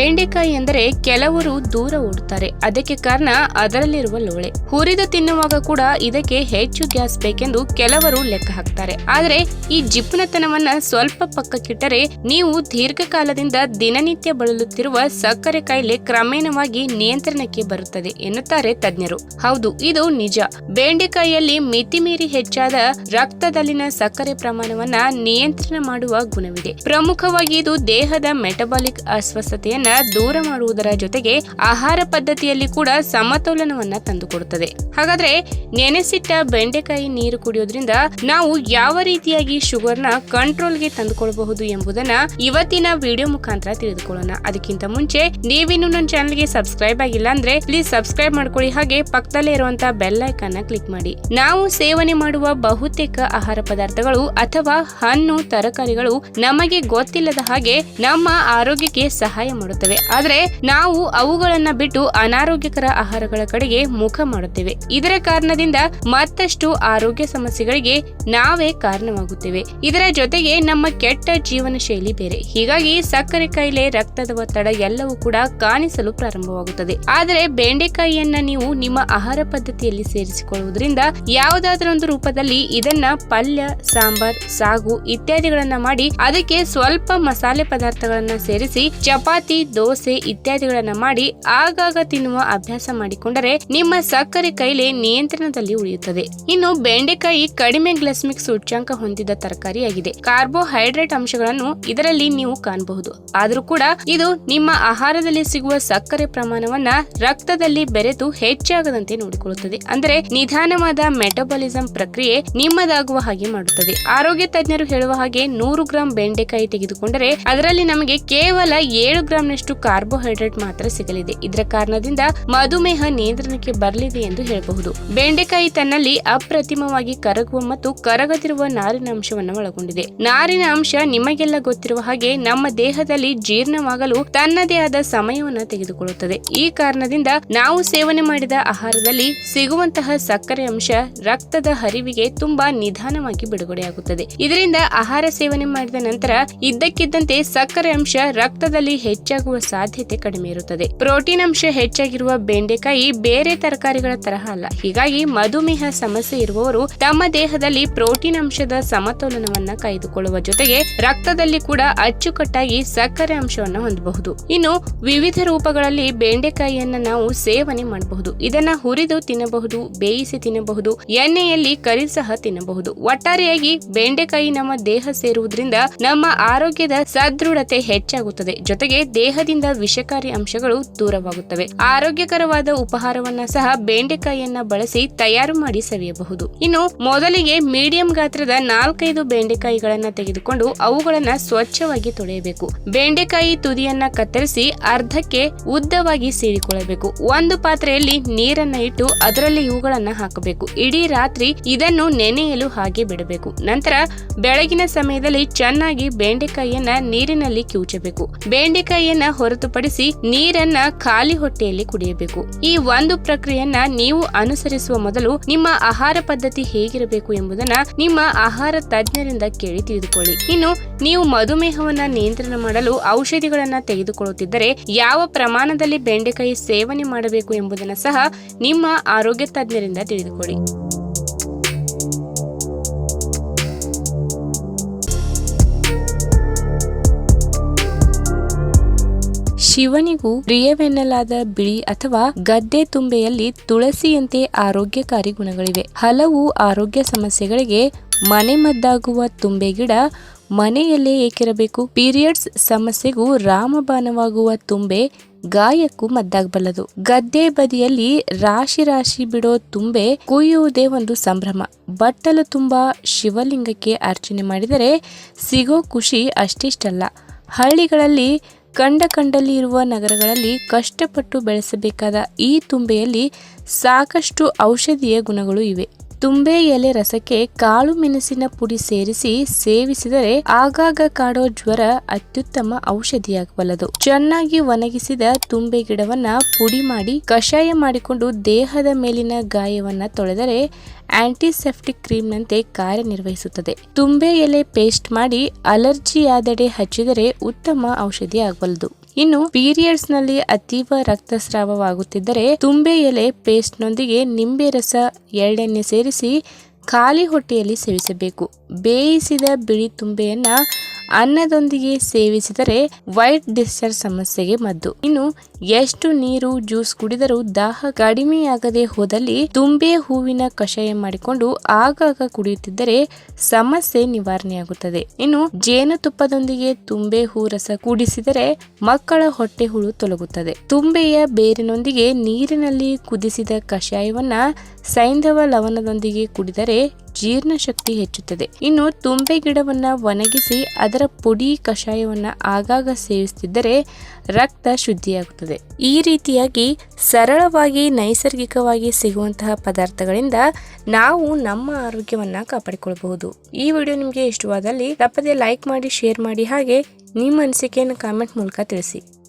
ಬೆಂಡೆಕಾಯಿ ಎಂದರೆ ಕೆಲವರು ದೂರ ಓಡುತ್ತಾರೆ. ಅದಕ್ಕೆ ಕಾರಣ ಅದರಲ್ಲಿರುವ ಲೋಳೆ. ಹುರಿದು ತಿನ್ನುವಾಗ ಕೂಡ ಇದಕ್ಕೆ ಹೆಚ್ಚು ಗ್ಯಾಸ್ ಬೇಕೆಂದು ಕೆಲವರು ಲೆಕ್ಕ ಹಾಕ್ತಾರೆ. ಆದರೆ ಈ ಜಿಪ್ಪುನತನವನ್ನ ಸ್ವಲ್ಪ ಪಕ್ಕಕ್ಕಿಟ್ಟರೆ ನೀವು ದೀರ್ಘಕಾಲದಿಂದ ದಿನನಿತ್ಯ ಬಳಲುತ್ತಿರುವ ಸಕ್ಕರೆ ಕಾಯಿಲೆ ಕ್ರಮೇಣವಾಗಿ ನಿಯಂತ್ರಣಕ್ಕೆ ಬರುತ್ತದೆ ಎನ್ನುತ್ತಾರೆ ತಜ್ಞರು. ಹೌದು, ಇದು ನಿಜ. ಬೆಂಡೆಕಾಯಿಯಲ್ಲಿ ಮಿತಿಮೀರಿ ಹೆಚ್ಚಾದ ರಕ್ತದಲ್ಲಿನ ಸಕ್ಕರೆ ಪ್ರಮಾಣವನ್ನ ನಿಯಂತ್ರಣ ಮಾಡುವ ಗುಣವಿದೆ. ಪ್ರಮುಖವಾಗಿ ಇದು ದೇಹದ ಮೆಟಬಾಲಿಕ್ ಅಸ್ವಸ್ಥತೆಯನ್ನ ದೂರ ಮಾಡುವುದರ ಜೊತೆಗೆ ಆಹಾರ ಪದ್ಧತಿಯಲ್ಲಿ ಕೂಡ ಸಮತೋಲನವನ್ನ ತಂದುಕೊಡುತ್ತದೆ. ಹಾಗಾದ್ರೆ ನೆನೆಸಿಟ್ಟ ಬೆಂಡೆಕಾಯಿ ನೀರು ಕುಡಿಯೋದ್ರಿಂದ ನಾವು ಯಾವ ರೀತಿಯಾಗಿ ಶುಗರ್ನ ಕಂಟ್ರೋಲ್ಗೆ ತಂದುಕೊಳ್ಳಬಹುದು ಎಂಬುದನ್ನ ಇವತ್ತಿನ ವಿಡಿಯೋ ಮುಖಾಂತರ ತಿಳಿದುಕೊಳ್ಳೋಣ. ಅದಕ್ಕಿಂತ ಮುಂಚೆ ನೀವಿನ್ನು ನನ್ನ ಚಾನಲ್ಗೆ ಸಬ್ಸ್ಕ್ರೈಬ್ ಆಗಿಲ್ಲ ಅಂದ್ರೆ ಪ್ಲೀಸ್ ಸಬ್ಸ್ಕ್ರೈಬ್ ಮಾಡ್ಕೊಳ್ಳಿ. ಹಾಗೆ ಪಕ್ಕದಲ್ಲೇ ಇರುವಂತಹ ಬೆಲ್ ಐಕಾನ್ ಕ್ಲಿಕ್ ಮಾಡಿ. ನಾವು ಸೇವನೆ ಮಾಡುವ ಬಹುತೇಕ ಆಹಾರ ಪದಾರ್ಥಗಳು ಅಥವಾ ಹಣ್ಣು, ತರಕಾರಿಗಳು ನಮಗೆ ಗೊತ್ತಿಲ್ಲದ ಹಾಗೆ ನಮ್ಮ ಆರೋಗ್ಯಕ್ಕೆ ಸಹಾಯ ಆದ್ರೆ ನಾವು ಅವುಗಳನ್ನ ಬಿಟ್ಟು ಅನಾರೋಗ್ಯಕರ ಆಹಾರಗಳ ಕಡೆಗೆ ಮುಖ ಮಾಡುತ್ತೇವೆ. ಇದರ ಕಾರಣದಿಂದ ಮತ್ತಷ್ಟು ಆರೋಗ್ಯ ಸಮಸ್ಯೆಗಳಿಗೆ ನಾವೇ ಕಾರಣವಾಗುತ್ತೇವೆ. ಇದರ ಜೊತೆಗೆ ನಮ್ಮ ಕೆಟ್ಟ ಜೀವನ ಶೈಲಿ ಬೇರೆ. ಹೀಗಾಗಿ ಸಕ್ಕರೆ ಕಾಯಿಲೆ ರಕ್ತದ ಒತ್ತಡ ಎಲ್ಲವೂ ಕೂಡ ಕಾಣಿಸಲು ಪ್ರಾರಂಭವಾಗುತ್ತದೆ. ಆದರೆ ಬೆಂಡೆಕಾಯಿಯನ್ನ ನೀವು ನಿಮ್ಮ ಆಹಾರ ಪದ್ಧತಿಯಲ್ಲಿ ಸೇರಿಸಿಕೊಳ್ಳುವುದರಿಂದ ಯಾವುದಾದ್ರೊಂದು ರೂಪದಲ್ಲಿ ಇದನ್ನ ಪಲ್ಯ, ಸಾಂಬಾರ್, ಸಾಗು ಇತ್ಯಾದಿಗಳನ್ನ ಮಾಡಿ ಅದಕ್ಕೆ ಸ್ವಲ್ಪ ಮಸಾಲೆ ಪದಾರ್ಥಗಳನ್ನ ಸೇರಿಸಿ, ಚಪಾತಿ ದೋಸೆ ಇತ್ಯಾದಿಗಳನ್ನು ಮಾಡಿ ಆಗಾಗ ತಿನ್ನುವ ಅಭ್ಯಾಸ ಮಾಡಿಕೊಂಡರೆ ನಿಮ್ಮ ಸಕ್ಕರೆ ಕೈಲೆ ನಿಯಂತ್ರಣದಲ್ಲಿ ಉಳಿಯುತ್ತದೆ. ಇನ್ನು ಬೆಂಡೆಕಾಯಿ ಕಡಿಮೆ ಗ್ಲಸ್ಮಿಕ್ ಸೂಚ್ಯಾಂಕ ಹೊಂದಿದ ತರಕಾರಿಯಾಗಿದೆ. ಕಾರ್ಬೋಹೈಡ್ರೇಟ್ ಅಂಶಗಳನ್ನು ಇದರಲ್ಲಿ ನೀವು ಕಾಣಬಹುದು. ಆದರೂ ಕೂಡ ಇದು ನಿಮ್ಮ ಆಹಾರದಲ್ಲಿ ಸಿಗುವ ಸಕ್ಕರೆ ಪ್ರಮಾಣವನ್ನ ರಕ್ತದಲ್ಲಿ ಬೆರೆತು ಹೆಚ್ಚಾಗದಂತೆ ನೋಡಿಕೊಳ್ಳುತ್ತದೆ. ಅಂದರೆ ನಿಧಾನವಾದ ಮೆಟಬಾಲಿಸಂ ಪ್ರಕ್ರಿಯೆ ನಿಮ್ಮದಾಗುವ ಹಾಗೆ ಮಾಡುತ್ತದೆ. ಆರೋಗ್ಯ ತಜ್ಞರು ಹೇಳುವ ಹಾಗೆ ನೂರು ಗ್ರಾಂ ಬೆಂಡೆಕಾಯಿ ತೆಗೆದುಕೊಂಡರೆ ಅದರಲ್ಲಿ ನಮಗೆ ಕೇವಲ ಏಳು ಗ್ರಾಂನಷ್ಟು ಕಾರ್ಬೋಹೈಡ್ರೇಟ್ ಮಾತ್ರ ಸಿಗಲಿದೆ. ಇದರ ಕಾರಣದಿಂದ ಮಧುಮೇಹ ನಿಯಂತ್ರಣಕ್ಕೆ ಬರಲಿದೆ ಎಂದು ಹೇಳಬಹುದು. ಬೆಂಡೆಕಾಯಿ ತನ್ನಲ್ಲಿ ಅಪ್ರತಿಮವಾಗಿ ಕರಗುವ ಮತ್ತು ಕರಗದಿರುವ ನಾರಿನ ಅಂಶವನ್ನು ಒಳಗೊಂಡಿದೆ. ನಾರಿನ ಅಂಶ ನಿಮಗೆಲ್ಲ ಗೊತ್ತಿರುವ ಹಾಗೆ ನಮ್ಮ ದೇಹದಲ್ಲಿ ಜೀರ್ಣವಾಗಲು ತನ್ನದೇ ಆದ ಸಮಯವನ್ನು ತೆಗೆದುಕೊಳ್ಳುತ್ತದೆ. ಈ ಕಾರಣದಿಂದ ನಾವು ಸೇವನೆ ಮಾಡಿದ ಆಹಾರದಲ್ಲಿ ಸಿಗುವಂತಹ ಸಕ್ಕರೆ ಅಂಶ ರಕ್ತದ ಹರಿವಿಗೆ ತುಂಬಾ ನಿಧಾನವಾಗಿ ಬಿಡುಗಡೆಯಾಗುತ್ತದೆ. ಇದರಿಂದ ಆಹಾರ ಸೇವನೆ ಮಾಡಿದ ನಂತರ ಇದ್ದಕ್ಕಿದ್ದಂತೆ ಸಕ್ಕರೆ ಅಂಶ ರಕ್ತದಲ್ಲಿ ಹೆಚ್ಚಾಗುವ ಸಾಧ್ಯತೆ ಕಡಿಮೆ ಇರುತ್ತದೆ. ಪ್ರೋಟೀನ್ ಅಂಶ ಹೆಚ್ಚಾಗಿರುವ ಬೆಂಡೆಕಾಯಿ ಬೇರೆ ತರಕಾರಿಗಳ ತರಹ ಅಲ್ಲ. ಹೀಗಾಗಿ ಮಧುಮೇಹ ಸಮಸ್ಯೆ ಇರುವವರು ತಮ್ಮ ದೇಹದಲ್ಲಿ ಪ್ರೋಟೀನ್ ಅಂಶದ ಸಮತೋಲನವನ್ನ ಕಾಯ್ದುಕೊಳ್ಳುವ ಜೊತೆಗೆ ರಕ್ತದಲ್ಲಿ ಕೂಡ ಅಚ್ಚುಕಟ್ಟಾಗಿ ಸಕ್ಕರೆ ಅಂಶವನ್ನು ಹೊಂದಬಹುದು. ಇನ್ನು ವಿವಿಧ ರೂಪಗಳಲ್ಲಿ ಬೆಂಡೆಕಾಯಿಯನ್ನ ನಾವು ಸೇವನೆ ಮಾಡಬಹುದು. ಇದನ್ನ ಹುರಿದು ತಿನ್ನಬಹುದು, ಬೇಯಿಸಿ ತಿನ್ನಬಹುದು, ಎಣ್ಣೆಯಲ್ಲಿ ಕರಿ ಸಹ ತಿನ್ನಬಹುದು. ಒಟ್ಟಾರೆಯಾಗಿ ಬೆಂಡೆಕಾಯಿ ನಮ್ಮ ದೇಹ ಸೇರುವುದರಿಂದ ನಮ್ಮ ಆರೋಗ್ಯದ ಸದೃಢತೆ ಹೆಚ್ಚಾಗುತ್ತದೆ. ಜೊತೆಗೆ ದೇಹದಿಂದ ವಿಷಕಾರಿ ಅಂಶಗಳು ದೂರವಾಗುತ್ತವೆ. ಆರೋಗ್ಯಕರವಾದ ಉಪಹಾರವನ್ನ ಸಹ ಬೆಂಡೆಕಾಯಿಯನ್ನ ಬಳಸಿ ತಯಾರು ಮಾಡಿ ಸವಿಯಬಹುದು. ಇನ್ನು ಮೊದಲಿಗೆ ಮೀಡಿಯಂ ಗಾತ್ರದ ನಾಲ್ಕೈದು ಬೆಂಡೆಕಾಯಿಗಳನ್ನ ತೆಗೆದುಕೊಂಡು ಅವುಗಳನ್ನ ಸ್ವಚ್ಛವಾಗಿ ತೊಳೆಯಬೇಕು. ಬೆಂಡೆಕಾಯಿ ತುದಿಯನ್ನ ಕತ್ತರಿಸಿ ಅರ್ಧಕ್ಕೆ ಉದ್ದವಾಗಿ ಸೀಳಿಕೊಳ್ಳಬೇಕು. ಒಂದು ಪಾತ್ರೆಯಲ್ಲಿ ನೀರನ್ನ ಇಟ್ಟು ಅದರಲ್ಲಿ ಇವುಗಳನ್ನ ಹಾಕಬೇಕು. ಇಡೀ ರಾತ್ರಿ ಇದನ್ನು ನೆನೆಯಲು ಹಾಗೆ ಬಿಡಬೇಕು. ನಂತರ ಬೆಳಗಿನ ಸಮಯದಲ್ಲಿ ಚೆನ್ನಾಗಿ ಬೆಂಡೆಕಾಯಿಯನ್ನ ನೀರಿನಲ್ಲಿ ಕಿವುಚಬೇಕು. ಬೆಂಡೆಕಾಯಿಯನ್ನ ಹೊರತುಪಡಿಸಿ ನೀರನ್ನ ಖಾಲಿ ಹೊಟ್ಟೆಯಲ್ಲಿ ಕುಡಿಯಬೇಕು. ಈ ಒಂದು ಪ್ರಕ್ರಿಯೆಯನ್ನ ನೀವು ಅನುಸರಿಸುವ ಮೊದಲು ನಿಮ್ಮ ಆಹಾರ ಪದ್ಧತಿ ಹೇಗಿರಬೇಕು ಎಂಬುದನ್ನ ನಿಮ್ಮ ಆಹಾರ ತಜ್ಞರಿಂದ ಕೇಳಿ ತಿಳಿದುಕೊಳ್ಳಿ. ಇನ್ನು ನೀವು ಮಧುಮೇಹವನ್ನ ನಿಯಂತ್ರಣ ಮಾಡಲು ಔಷಧಿಗಳನ್ನ ತೆಗೆದುಕೊಳ್ಳುತ್ತಿದ್ದರೆ ಯಾವ ಪ್ರಮಾಣದಲ್ಲಿ ಬೆಂಡೆಕಾಯಿ ಸೇವನೆ ಮಾಡಬೇಕು ಎಂಬುದನ್ನು ಸಹ ನಿಮ್ಮ ಆರೋಗ್ಯ ತಜ್ಞರಿಂದ ತಿಳಿದುಕೊಳ್ಳಿ. ಶಿವನಿಗೂ ಪ್ರಿಯವೆನ್ನಲಾದ ಬಿಳಿ ಅಥವಾ ಗದ್ದೆ ತುಂಬೆಯಲ್ಲಿ ತುಳಸಿಯಂತೆ ಆರೋಗ್ಯಕಾರಿ ಗುಣಗಳಿವೆ. ಹಲವು ಆರೋಗ್ಯ ಸಮಸ್ಯೆಗಳಿಗೆ ಮನೆಮದ್ದಾಗುವ ತುಂಬೆ ಗಿಡ ಮನೆಯಲ್ಲೇ ಏಕಿರಬೇಕು. ಪೀರಿಯಡ್ಸ್ ಸಮಸ್ಯೆಗೂ ರಾಮಬಾಣವಾಗುವ ತುಂಬೆ ಗಾಯಕ್ಕೂ ಮದ್ದಾಗಬಲ್ಲದು. ಗದ್ದೆ ಬದಿಯಲ್ಲಿ ರಾಶಿ ರಾಶಿ ಬಿಡೋ ತುಂಬೆ ಕುಯ್ಯುವುದೇ ಒಂದು ಸಂಭ್ರಮ. ಬಟ್ಟಲು ತುಂಬ ಶಿವಲಿಂಗಕ್ಕೆ ಅರ್ಚನೆ ಮಾಡಿದರೆ ಸಿಗೋ ಖುಷಿ ಅಷ್ಟಿಷ್ಟಲ್ಲ. ಹಳ್ಳಿಗಳಲ್ಲಿ ಕಂಡ ಕಂಡಲ್ಲಿ ಇರುವ ನಗರಗಳಲ್ಲಿ ಕಷ್ಟಪಟ್ಟು ಬೆಳೆಸಬೇಕಾದ ಈ ತುಂಬೆಯಲ್ಲಿ ಸಾಕಷ್ಟು ಔಷಧೀಯ ಗುಣಗಳು ಇವೆ. ತುಂಬೆ ಎಲೆ ರಸಕ್ಕೆ ಕಾಳು ಮೆಣಸಿನ ಪುಡಿ ಸೇರಿಸಿ ಸೇವಿಸಿದರೆ ಆಗಾಗ ಕಾಡೋ ಜ್ವರ ಅತ್ಯುತ್ತಮ ಔಷಧಿಯಾಗಬಲ್ಲದು. ಚೆನ್ನಾಗಿ ಒಣಗಿಸಿದ ತುಂಬೆ ಗಿಡವನ್ನ ಪುಡಿ ಮಾಡಿ ಕಷಾಯ ಮಾಡಿಕೊಂಡು ದೇಹದ ಮೇಲಿನ ಗಾಯವನ್ನ ತೊಳೆದರೆ ಆಂಟಿಸೆಪ್ಟಿಕ್ ಕ್ರೀಮ್ನಂತೆ ಕಾರ್ಯನಿರ್ವಹಿಸುತ್ತದೆ. ತುಂಬೆ ಎಲೆ ಪೇಸ್ಟ್ ಮಾಡಿ ಅಲರ್ಜಿಯಾದೆಡೆ ಹಚ್ಚಿದರೆ ಉತ್ತಮ ಔಷಧಿ ಆಗಬಲ್ಲದು ಇನ್ನು ಪೀರಿಯಡ್ಸ್ನಲ್ಲಿ ಅತೀವ ರಕ್ತಸ್ರಾವವಾಗುತ್ತಿದ್ದರೆ ತುಂಬೆ ಎಲೆ ಪೇಸ್ಟ್ ನೊಂದಿಗೆ ನಿಂಬೆ ರಸ ಎಳ್ಳೆಣ್ಣೆ ಸೇರಿಸಿ ಖಾಲಿ ಹೊಟ್ಟೆಯಲ್ಲಿ ಸೇವಿಸಬೇಕು. ಬೇಯಿಸಿದ ಬಿಳಿ ತುಂಬೆಯನ್ನ ಅನ್ನದೊಂದಿಗೆ ಸೇವಿಸಿದರೆ ವೈಟ್ ಡಿಸ್ಚಾರ್ಜ್ ಸಮಸ್ಯೆಗೆ ಮದ್ದು. ಇನ್ನು ಎಷ್ಟು ನೀರು, ಜ್ಯೂಸ್ ಕುಡಿದರೂ ದಾಹ ಕಡಿಮೆಯಾಗದೆ ಹೋದಲ್ಲಿ ತುಂಬೆ ಹೂವಿನ ಕಷಾಯ ಮಾಡಿಕೊಂಡು ಆಗಾಗ ಕುಡಿಯುತ್ತಿದ್ದರೆ ಸಮಸ್ಯೆ ನಿವಾರಣೆಯಾಗುತ್ತದೆ. ಇನ್ನು ಜೇನುತುಪ್ಪದೊಂದಿಗೆ ತುಂಬೆ ಹೂ ರಸ ಕುಡಿಸಿದರೆ ಮಕ್ಕಳ ಹೊಟ್ಟೆ ಹುಳು ತೊಲಗುತ್ತದೆ. ತುಂಬೆಯ ಬೇರಿನೊಂದಿಗೆ ನೀರಿನಲ್ಲಿ ಕುದಿಸಿದ ಕಷಾಯವನ್ನ ಸೈಂಧವ ಲವಣದೊಂದಿಗೆ ಕುಡಿದರೆ ಜೀರ್ಣಶಕ್ತಿ ಹೆಚ್ಚುತ್ತದೆ. ಇನ್ನು ತುಂಬೆ ಗಿಡವನ್ನ ಒಣಗಿಸಿ ಅದರ ಪುಡಿ ಕಷಾಯವನ್ನ ಆಗಾಗ ಸೇವಿಸುತ್ತಿದ್ದರೆ ರಕ್ತ ಶುದ್ಧಿಯಾಗುತ್ತದೆ. ಈ ರೀತಿಯಾಗಿ ಸರಳವಾಗಿ, ನೈಸರ್ಗಿಕವಾಗಿ ಸಿಗುವಂತಹ ಪದಾರ್ಥಗಳಿಂದ ನಾವು ನಮ್ಮ ಆರೋಗ್ಯವನ್ನ ಕಾಪಾಡಿಕೊಳ್ಳಬಹುದು ಈ ವಿಡಿಯೋ ನಿಮಗೆ ಇಷ್ಟವಾದಲ್ಲಿ ತಪ್ಪದೆ ಲೈಕ್ ಮಾಡಿ ಶೇರ್ ಮಾಡಿ ಹಾಗೆ ನಿಮ್ಮ ಅನಿಸಿಕೆಯನ್ನು ಕಾಮೆಂಟ್ ಮೂಲಕ ತಿಳಿಸಿ.